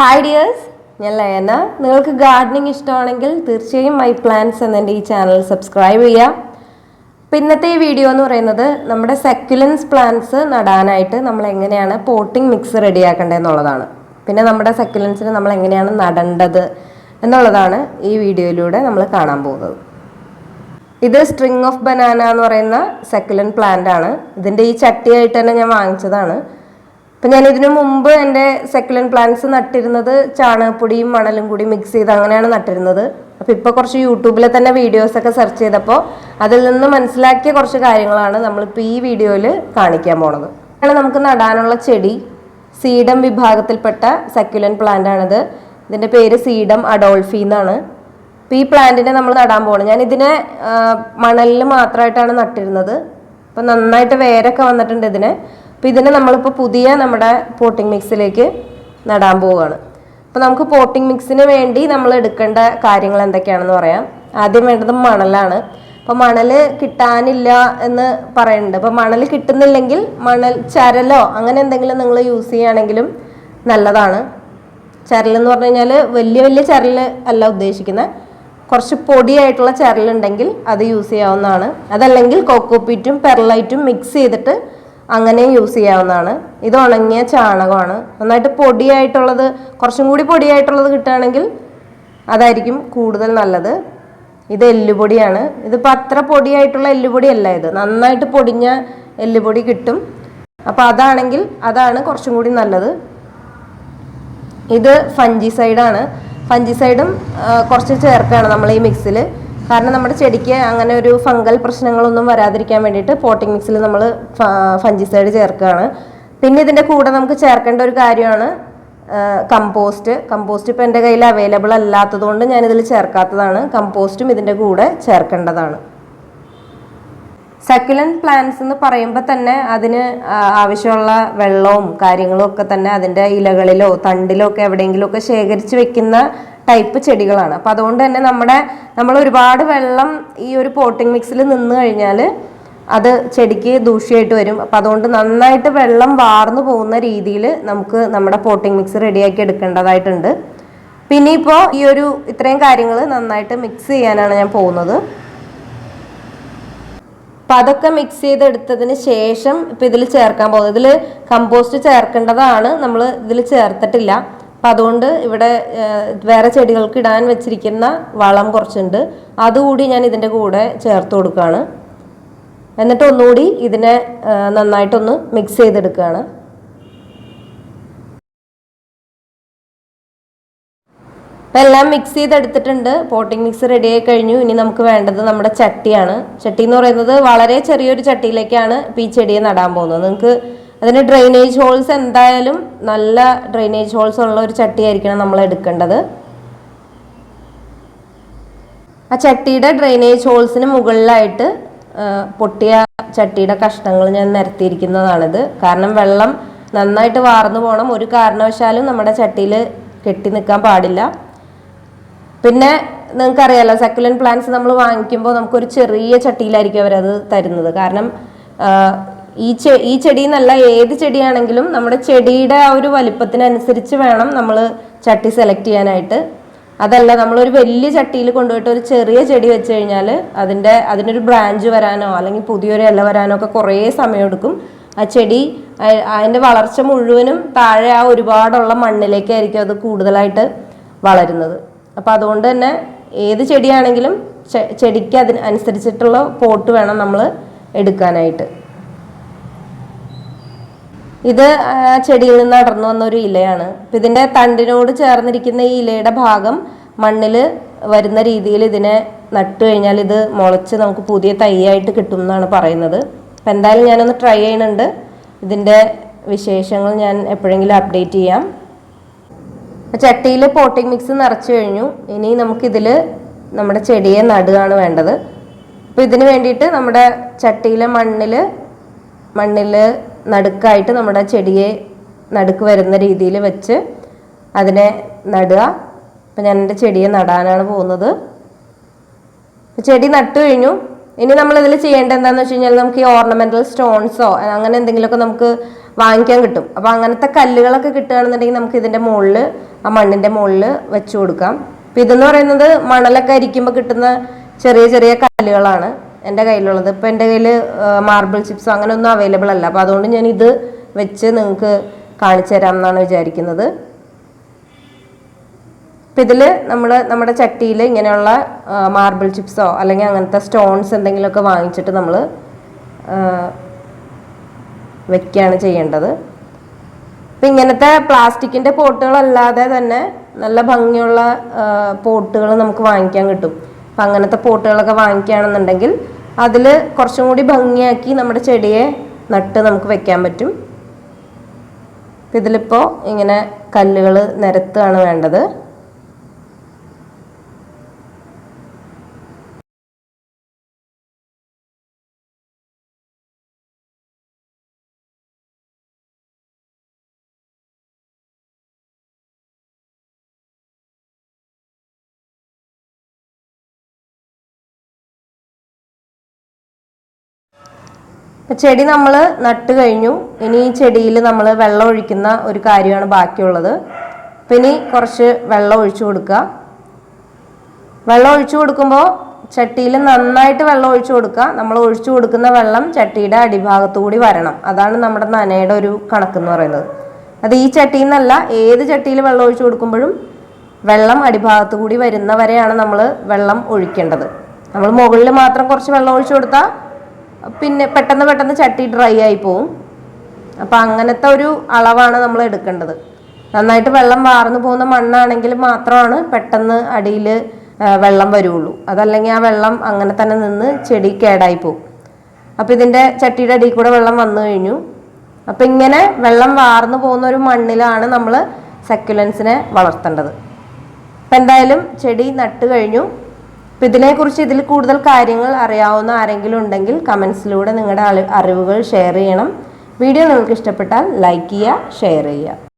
Hi dears ഞാൻ ലയന. നിങ്ങൾക്ക് ഗാർഡനിങ് ഇഷ്ടമാണെങ്കിൽ തീർച്ചയായും മൈ പ്ലാന്റ്സ് എന്ന ഈ ചാനൽ സബ്സ്ക്രൈബ് ചെയ്യുക അപ്പം ഇന്നത്തെ ഈ വീഡിയോ എന്ന് പറയുന്നത് നമ്മുടെ സെക്യുലൻസ് പ്ലാന്റ്സ് നടാനായിട്ട് നമ്മൾ എങ്ങനെയാണ് പോട്ടിംഗ് മിക്സ് റെഡിയാക്കേണ്ടതെന്നുള്ളതാണ് പിന്നെ നമ്മുടെ സെക്യുലൻസിന് നമ്മൾ എങ്ങനെയാണ് നടേണ്ടത് എന്നുള്ളതാണ് ഈ വീഡിയോയിലൂടെ നമ്മൾ കാണാൻ പോകുന്നത്. ഇത് സ്ട്രിങ് ഓഫ് ബനാന എന്ന് പറയുന്ന സെക്കുലൻ പ്ലാന്റ് ആണ്. ഇതിന്റെ ഈ ചട്ടിയായിട്ട് തന്നെ ഞാൻ വാങ്ങിച്ചതാണ്. അപ്പം ഞാൻ ഇതിനു മുമ്പ് എന്റെ സെക്കുലൻ പ്ലാന്റ്സ് നട്ടിരുന്നത് ചാണകപ്പൊടിയും മണലും കൂടി മിക്സ് ചെയ്ത് അങ്ങനെയാണ് നട്ടിരുന്നത്. അപ്പോൾ ഇപ്പോൾ കുറച്ച് യൂട്യൂബിൽ തന്നെ വീഡിയോസൊക്കെ സെർച്ച് ചെയ്തപ്പോൾ അതിൽ നിന്ന് മനസ്സിലാക്കിയ കുറച്ച് കാര്യങ്ങളാണ് നമ്മളിപ്പോൾ ഈ വീഡിയോയിൽ കാണിക്കാൻ പോണത്. ആണ് നമുക്ക് നടാനുള്ള ചെടി. സീഡം വിഭാഗത്തിൽപ്പെട്ട സെക്കുലൻ പ്ലാന്റ് ആണിത്. ഇതിന്റെ പേര് സീഡം അഡോൾഫി എന്നാണ്. അപ്പോൾ ഈ പ്ലാന്റിനെ നമ്മൾ നടാൻ പോകണം ഞാൻ ഇതിനെ മണലിൽ മാത്രമായിട്ടാണ് നട്ടിരുന്നത്. അപ്പം നന്നായിട്ട് വേരൊക്കെ വന്നിട്ടുണ്ട് ഇതിന്. അപ്പോൾ ഇതിനെ നമ്മളിപ്പോൾ പുതിയ നമ്മുടെ പോട്ടിംഗ് മിക്സിലേക്ക് നടാൻ പോവുകയാണ് അപ്പോൾ നമുക്ക് പോട്ടിംഗ് മിക്സിന് വേണ്ടി നമ്മൾ എടുക്കേണ്ട കാര്യങ്ങൾ എന്തൊക്കെയാണെന്ന് പറയാം. ആദ്യം വേണ്ടത് മണലാണ്. അപ്പോൾ മണൽ കിട്ടാനില്ല എന്ന് പറയുന്നുണ്ട് അപ്പോൾ മണൽ കിട്ടുന്നില്ലെങ്കിൽ മണൽ ചരലോ അങ്ങനെ എന്തെങ്കിലും നിങ്ങൾ യൂസ് ചെയ്യുകയാണെങ്കിലും നല്ലതാണ്. ചരൽ എന്ന് പറഞ്ഞു കഴിഞ്ഞാൽ വലിയ വലിയ ചരൽ അല്ല ഉദ്ദേശിക്കുന്നത് കുറച്ച് പൊടിയായിട്ടുള്ള ചരലുണ്ടെങ്കിൽ അത് യൂസ് ചെയ്യാവുന്നതാണ്. അതല്ലെങ്കിൽ കോക്കോപ്പീറ്റും പെർലൈറ്റും മിക്സ് ചെയ്തിട്ട് അങ്ങനെയും യൂസ് ചെയ്യാവുന്നതാണ്. ഇത് ഉണങ്ങിയ ചാണകമാണ്. നന്നായിട്ട് പൊടിയായിട്ടുള്ളത് കുറച്ചും കൂടി പൊടിയായിട്ടുള്ളത് കിട്ടുകയാണെങ്കിൽ അതായിരിക്കും കൂടുതൽ നല്ലത്. ഇത് എല്ലുപൊടിയാണ്. ഇതിപ്പോൾ അത്ര പൊടിയായിട്ടുള്ള എല്ലുപൊടി അല്ല ഇത്. നന്നായിട്ട് പൊടിഞ്ഞ എല്ലുപൊടി കിട്ടും. അപ്പോൾ അതാണെങ്കിൽ അതാണ് കുറച്ചും കൂടി നല്ലത്. ഇത് ഫഞ്ചിസൈഡാണ്. ഫഞ്ചിസൈഡും കുറച്ച് ചേർക്കുകയാണ് നമ്മൾ ഈ മിക്സിൽ കാരണം നമ്മുടെ ചെടിക്ക് അങ്ങനെ ഒരു ഫംഗൽ പ്രശ്നങ്ങളൊന്നും വരാതിരിക്കാൻ വേണ്ടിയിട്ട് പോട്ടിംഗ് മിക്സിൽ നമ്മൾ ഫഞ്ചിസൈഡ് ചേർക്കുകയാണ്. പിന്നെ ഇതിന്റെ കൂടെ നമുക്ക് ചേർക്കേണ്ട ഒരു കാര്യമാണ് കമ്പോസ്റ്റ്. കമ്പോസ്റ്റ് ഇപ്പോൾ എന്റെ കയ്യിൽ അവൈലബിൾ അല്ലാത്തതുകൊണ്ട് ഞാനിതിൽ ചേർക്കാത്തതാണ്. കമ്പോസ്റ്റും ഇതിന്റെ കൂടെ ചേർക്കേണ്ടതാണ്. സക്യുലൻ പ്ലാന്റ്സ് എന്ന് പറയുമ്പോൾ തന്നെ അതിന് ആവശ്യമുള്ള വെള്ളവും കാര്യങ്ങളും ഒക്കെ തന്നെ അതിന്റെ ഇലകളിലോ തണ്ടിലോ ഒക്കെ എവിടെയെങ്കിലും ഒക്കെ ശേഖരിച്ച് വെക്കുന്ന ടൈപ്പ് ചെടികളാണ്. അപ്പോൾ അതുകൊണ്ട് തന്നെ നമ്മുടെ നമ്മൾ ഒരുപാട് വെള്ളം ഈ ഒരു പോട്ടിംഗ് മിക്സിൽ നിന്ന് കഴിഞ്ഞാൽ അത് ചെടിക്ക് ദൂഷ്യമായിട്ട് വരും. അപ്പം അതുകൊണ്ട് നന്നായിട്ട് വെള്ളം വാർന്നു പോകുന്ന രീതിയിൽ നമുക്ക് നമ്മുടെ പോട്ടിംഗ് മിക്സ് റെഡിയാക്കി എടുക്കേണ്ടതായിട്ടുണ്ട്. പിന്നെ ഇപ്പോൾ ഈ ഒരു ഇത്രയും കാര്യങ്ങൾ നന്നായിട്ട് മിക്സ് ചെയ്യാനാണ് ഞാൻ പോകുന്നത്. അപ്പം അതൊക്കെ മിക്സ് ചെയ്തെടുത്തതിന് ശേഷം ഇപ്പൊ ഇതിൽ ചേർക്കാൻ പോകുന്നത്. ഇതിൽ കമ്പോസ്റ്റ് ചേർക്കേണ്ടതാണ്. നമ്മൾ ഇതിൽ ചേർത്തിട്ടില്ല. അപ്പം അതുകൊണ്ട് ഇവിടെ വേറെ ചെടികൾക്ക് ഇടാൻ വെച്ചിരിക്കുന്ന വളം കുറച്ചുണ്ട്. അതുകൂടി ഞാൻ ഇതിന്റെ കൂടെ ചേർത്ത് കൊടുക്കുകയാണ് എന്നിട്ട് ഒന്നുകൂടി ഇതിനെ നന്നായിട്ടൊന്ന് മിക്സ് ചെയ്തെടുക്കുകയാണ് അപ്പം എല്ലാം മിക്സ് ചെയ്തെടുത്തിട്ടുണ്ട്. പോട്ടിംഗ് മിക്സ് റെഡി ആയി കഴിഞ്ഞു. ഇനി നമുക്ക് വേണ്ടത് നമ്മുടെ ചട്ടിയാണ്. ചട്ടി എന്ന് പറയുന്നത് വളരെ ചെറിയൊരു ചട്ടിയിലേക്കാണ് ഇപ്പോൾ ഈ ചെടിയെ നടാൻ പോകുന്നത്. നിങ്ങൾക്ക് അതിന് ഡ്രെയിനേജ് ഹോൾസ് എന്തായാലും നല്ല ഡ്രെയിനേജ് ഹോൾസ് ഉള്ള ഒരു ചട്ടിയായിരിക്കണം നമ്മൾ എടുക്കേണ്ടത്. ആ ചട്ടിയുടെ ഡ്രെയിനേജ് ഹോൾസിന് മുകളിലായിട്ട് പൊട്ടിയ ചട്ടിയുടെ കഷ്ണങ്ങൾ ഞാൻ നിരത്തിയിരിക്കുന്നതാണിത്. കാരണം വെള്ളം നന്നായിട്ട് വാർന്നു പോകണം ഒരു കാരണവശാലും നമ്മുടെ ചട്ടിയിൽ കെട്ടി നിൽക്കാൻ പാടില്ല. പിന്നെ നിങ്ങൾക്കറിയാലോ സെക്കുലൻ പ്ലാന്റ്സ് നമ്മൾ വാങ്ങിക്കുമ്പോൾ നമുക്കൊരു ചെറിയ ചട്ടിയിലായിരിക്കും അവരത് തരുന്നത്. കാരണം ഈ ചെ ഈ ചെടി എന്നല്ല ഏത് ചെടിയാണെങ്കിലും നമ്മുടെ ചെടിയുടെ ആ ഒരു വലിപ്പത്തിനനുസരിച്ച് വേണം നമ്മൾ ചട്ടി സെലക്ട് ചെയ്യാനായിട്ട്. അതല്ല നമ്മളൊരു വലിയ ചട്ടിയിൽ കൊണ്ടുപോയിട്ട് ഒരു ചെറിയ ചെടി വെച്ച് കഴിഞ്ഞാൽ അതിന്റെ അതിനൊരു ബ്രാഞ്ച് വരാനോ അല്ലെങ്കിൽ പുതിയൊരു ഇല വരാനോ ഒക്കെ കുറേ സമയമെടുക്കും ആ ചെടി അതിന്റെ വളർച്ച മുഴുവനും താഴെ ആ ഒരുപാടുള്ള മണ്ണിലേക്കായിരിക്കും അത് കൂടുതലായിട്ട് വളരുന്നത്. അപ്പോൾ അതുകൊണ്ട് തന്നെ ഏത് ചെടിയാണെങ്കിലും ചെടിക്ക് അതിന് അനുസരിച്ചിട്ടുള്ള പോട്ട് വേണം നമ്മൾ എടുക്കാനായിട്ട്. ഇത് ചെടിയിൽ നിന്ന് അടർന്നു വന്ന ഒരു ഇലയാണ്. അപ്പം ഇതിന്റെ തണ്ടിനോട് ചേർന്നിരിക്കുന്ന ഈ ഇലയുടെ ഭാഗം മണ്ണിൽ വരുന്ന രീതിയിൽ ഇതിനെ നട്ടു കഴിഞ്ഞാൽ ഇത് മുളച്ച് നമുക്ക് പുതിയ തൈയായിട്ട് കിട്ടും എന്നാണ് പറയുന്നത്. അപ്പം എന്തായാലും ഞാനൊന്ന് ട്രൈ ചെയ്യുന്നുണ്ട്. ഇതിന്റെ വിശേഷങ്ങൾ ഞാൻ എപ്പോഴെങ്കിലും അപ്ഡേറ്റ് ചെയ്യാം. ചട്ടിയിൽ പോട്ടിംഗ് മിക്സ് നിറച്ചു കഴിഞ്ഞു. ഇനി നമുക്കിതിൽ നമ്മുടെ ചെടിയെ നടുകയാണ് വേണ്ടത്. അപ്പോൾ ഇതിന് വേണ്ടിയിട്ട് നമ്മുടെ ചട്ടിയിലെ മണ്ണിൽ മണ്ണിൽ നടുക്കായിട്ട് നമ്മുടെ ചെടിയെ നടുക്ക് വരുന്ന രീതിയിൽ വെച്ച് അതിനെ നടുക. അപ്പം ഞാൻ എന്റെ ചെടിയെ നടാനാണ് പോകുന്നത്. ചെടി നട്ടു കഴിഞ്ഞു. ഇനി നമ്മൾ ഇതിൽ ചെയ്യേണ്ടത് എന്താണെന്ന് വെച്ച് കഴിഞ്ഞാൽ നമുക്ക് ഈ ഓർണമെന്റൽ സ്റ്റോൺസോ അങ്ങനെ എന്തെങ്കിലുമൊക്കെ നമുക്ക് വാങ്ങിക്കാൻ കിട്ടും. അപ്പോൾ അങ്ങനത്തെ കല്ലുകളൊക്കെ കിട്ടുകയാണെന്നുണ്ടെങ്കിൽ നമുക്ക് ഇതിന്റെ മുകളിൽ ആ മണ്ണിന്റെ മുകളിൽ വെച്ച് കൊടുക്കാം. അപ്പോൾ ഇതെന്ന് പറയുന്നത് മണലൊക്കെ അരിക്കുമ്പോൾ കിട്ടുന്ന ചെറിയ ചെറിയ കല്ലുകളാണ് എന്റെ കയ്യിലുള്ളത്. ഇപ്പോൾ എന്റെ കയ്യിൽ മാർബിൾ ചിപ്സോ അങ്ങനെ ഒന്നും അവൈലബിൾ അല്ല. അപ്പോൾ അതുകൊണ്ട് ഞാൻ ഇത് വെച്ച് നിങ്ങൾക്ക് കാണിച്ചു തരാം എന്നാണ് വിചാരിക്കുന്നത്. അപ്പം ഇതിൽ നമ്മൾ നമ്മുടെ ചട്ടിയിൽ ഇങ്ങനെയുള്ള മാർബിൾ ചിപ്സോ അല്ലെങ്കിൽ അങ്ങനത്തെ സ്റ്റോൺസ് എന്തെങ്കിലുമൊക്കെ വാങ്ങിച്ചിട്ട് നമ്മൾ വെക്കുകയാണ് ചെയ്യേണ്ടത്. അപ്പം ഇങ്ങനത്തെ പ്ലാസ്റ്റിക്കിന്റെ പോട്ടുകളല്ലാതെ തന്നെ നല്ല ഭംഗിയുള്ള പോട്ടുകൾ നമുക്ക് വാങ്ങിക്കാൻ കിട്ടും. അപ്പം അങ്ങനത്തെ പോട്ടുകളൊക്കെ വാങ്ങിക്കുകയാണെന്നുണ്ടെങ്കിൽ അതിൽ കുറച്ചും കൂടി ഭംഗിയാക്കി നമ്മുടെ ചെടിയെ നട്ട് നമുക്ക് വെക്കാൻ പറ്റും. ഇതിലിപ്പോൾ ഇങ്ങനെ കല്ലുകൾ നിരത്തുകയാണ് വേണ്ടത്. ചെടി നമ്മൾ നട്ട് കഴിഞ്ഞു. ഇനി ഈ ചെടിയിൽ നമ്മൾ വെള്ളം ഒഴിക്കുന്ന ഒരു കാര്യമാണ് ബാക്കിയുള്ളത്. അപ്പം ഇനി കുറച്ച് വെള്ളം ഒഴിച്ചു കൊടുക്കുക. വെള്ളം ഒഴിച്ചു കൊടുക്കുമ്പോൾ ചട്ടിയിൽ നന്നായിട്ട് വെള്ളം ഒഴിച്ചു കൊടുക്കുക. നമ്മൾ ഒഴിച്ചു കൊടുക്കുന്ന വെള്ളം ചട്ടിയുടെ അടിഭാഗത്തുകൂടി വരണം. അതാണ് നമ്മുടെ നനയുടെ ഒരു കണക്ക് എന്ന് പറയുന്നത്. അത് ഈ ചട്ടിയിൽ നിന്നല്ല ഏത് ചട്ടിയിൽ വെള്ളം ഒഴിച്ചു കൊടുക്കുമ്പോഴും വെള്ളം അടിഭാഗത്തു കൂടി വരുന്നവരെയാണ് നമ്മൾ വെള്ളം ഒഴിക്കേണ്ടത്. നമ്മൾ മുകളിൽ മാത്രം കുറച്ച് വെള്ളം ഒഴിച്ചു കൊടുത്താൽ പിന്നെ പെട്ടെന്ന് പെട്ടെന്ന് ചട്ടി ഡ്രൈ ആയി പോവും. അപ്പം അങ്ങനത്തെ ഒരു അളവാണ് നമ്മൾ എടുക്കേണ്ടത്. നന്നായിട്ട് വെള്ളം വാർന്നു പോകുന്ന മണ്ണാണെങ്കിൽ മാത്രമാണ് പെട്ടെന്ന് അടിയിൽ വെള്ളം വരുള്ളൂ. അതല്ലെങ്കിൽ ആ വെള്ളം അങ്ങനെ തന്നെ നിന്ന് ചെടി കേടായി പോകും അപ്പം ഇതിന്റെ ചട്ടിയുടെ അടിയിൽ കൂടെ വെള്ളം വന്നു കഴിഞ്ഞു. അപ്പം ഇങ്ങനെ വെള്ളം വാർന്നു പോകുന്ന ഒരു മണ്ണിലാണ് നമ്മൾ സെക്യുലൻസിനെ വളർത്തേണ്ടത്. അപ്പം എന്തായാലും ചെടി നട്ട് കഴിഞ്ഞു. അപ്പം ഇതിനെക്കുറിച്ച് ഇതിൽ കൂടുതൽ കാര്യങ്ങൾ അറിയാവുന്ന ആരെങ്കിലും ഉണ്ടെങ്കിൽ കമൻസിലൂടെ നിങ്ങളുടെ അറിവുകൾ ഷെയർ ചെയ്യണം. വീഡിയോ നിങ്ങൾക്ക് ഇഷ്ടപ്പെട്ടാൽ ലൈക്ക് ചെയ്യുക ഷെയർ ചെയ്യുക.